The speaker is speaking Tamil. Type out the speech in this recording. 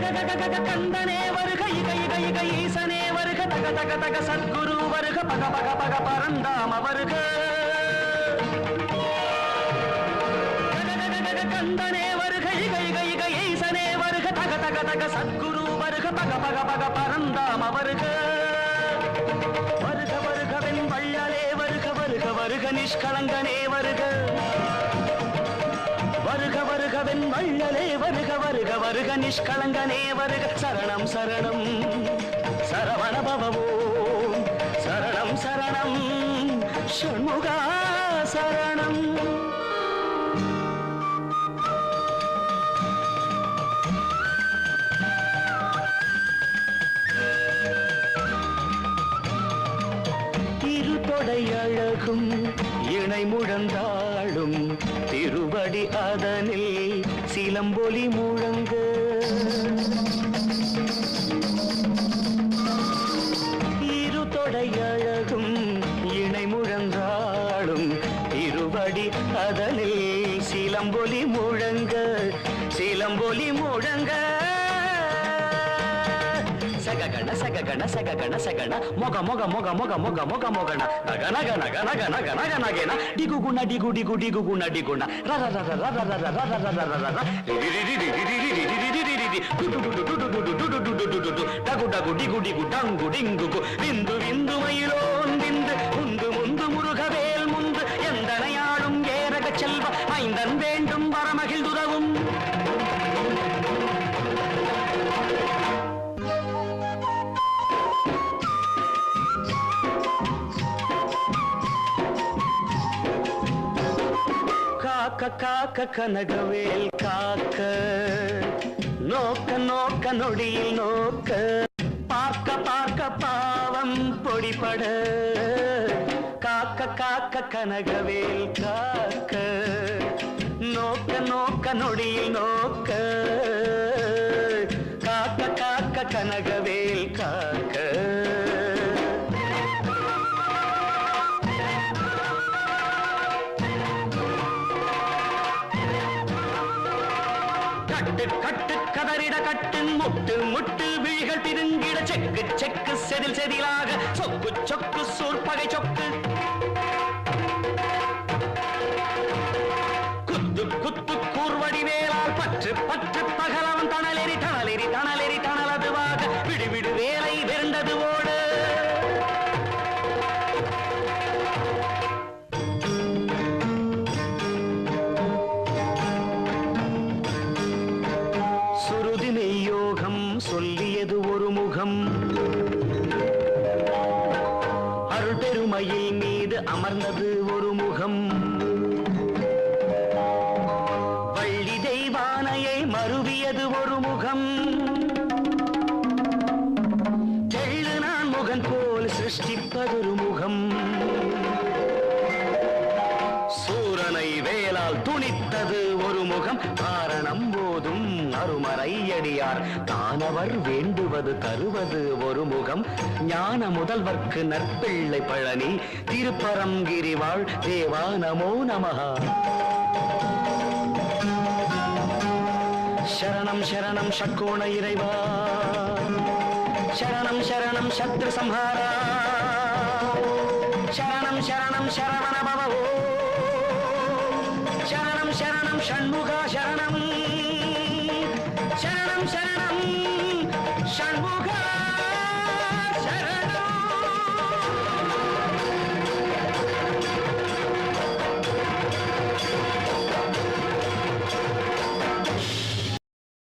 கந்தனே வருக இக இக இக ஈசனே வருக. தக தக தக சத்குரு வருக பக பக பக பரந்தாம வருக. கந்தனே வருக இக இக இக ஈசனே வருக. தக தக தக சத்குரு வருக பக பக பக பரந்தாம வருக. வருக வருகவென் வள்ளலே வருக வருக வருக நிஷ்கலங்கனே வருக. வருக வருகவென் வள்ளலே வருக வருக வருக நிஷ்கலங்கனே வருக. சரணம் சரணம் சரவண பவவோ. சரணம் சரணம் ஷண்முகா சரணம். திருத்தொடை அழகும் இணை முழந்தாடும் திருவடி அதனில் சிலம்பொலி முழங்க. இருதொடை அழகும் இணை முழந்தாடும் திருவடி அதனில் சிலம்பொலி முழங்க. சிலம்பொலி முழங்க. సగగణ సగగణ సగగణ సగణ మొగ మొగ మొగ మొగ మొగ మొగ మొగణ నగ నగ నగ నగ నగ నగ నగేన డిగుగుణ డిగు డిగు డిగుగుణ డిగుణ రర రర రర రర రర రర రర రర డగు డగు డిగు డిగు డంగు డింగుకు విందు విందు మయిలో காக்க காக்க கனகவேல் காக்க. நோக்க நோக்க நொடியில் நோக்க. பார்க்க பார்க்க பாவம் பொடிபட. காக்க காக்க கனகவேல் காக்க. நோக்க நோக்க நொடியில் நோக்க. காக்க காக்க கனகவேல் கட்டு கட்டு கதறிட கட்டு முட்டு முட்டு விழிகள் திருங்கிட செக்கு செக்கு செதில் செதிலாக சொக்கு சொக்கு சூர்பகை சொக்கு. குத்து குத்து கூர்வடி வேலால் பற்று பற்று பகலவன் தணலெறி தணலெறி தணலெறி தணலதுவாக. விடுவிடு வேலை வெருண்டது மயில் மீது அமர்ந்தது ஒரு முகம். வள்ளி தெய்வானையை மருவியது ஒரு முகம். தெள்ளு நான் முகன் போல் சிருஷ்டிப்பதொரு முகம். துணித்தது ஒரு முகம். காரணம் போதும். அருமறையடியார் தானவர் வேண்டுவது தருவது ஒரு முகம். ஞான முதல்வர்க்கு நற்பிள்ளை பழனி. திருப்பரங்கிரி வாழ் தேவா நமோ நமஹா. சரணம் சரணம் சக்கோண இறைவா. சரணம் சரணம் சத்ரு சம்ஹாரா. சரணம் சரணம் சரவண பவோ சரணம் சரணம் ஷண்முகா சரணம். சரணம் சரணம் ஷண்முகா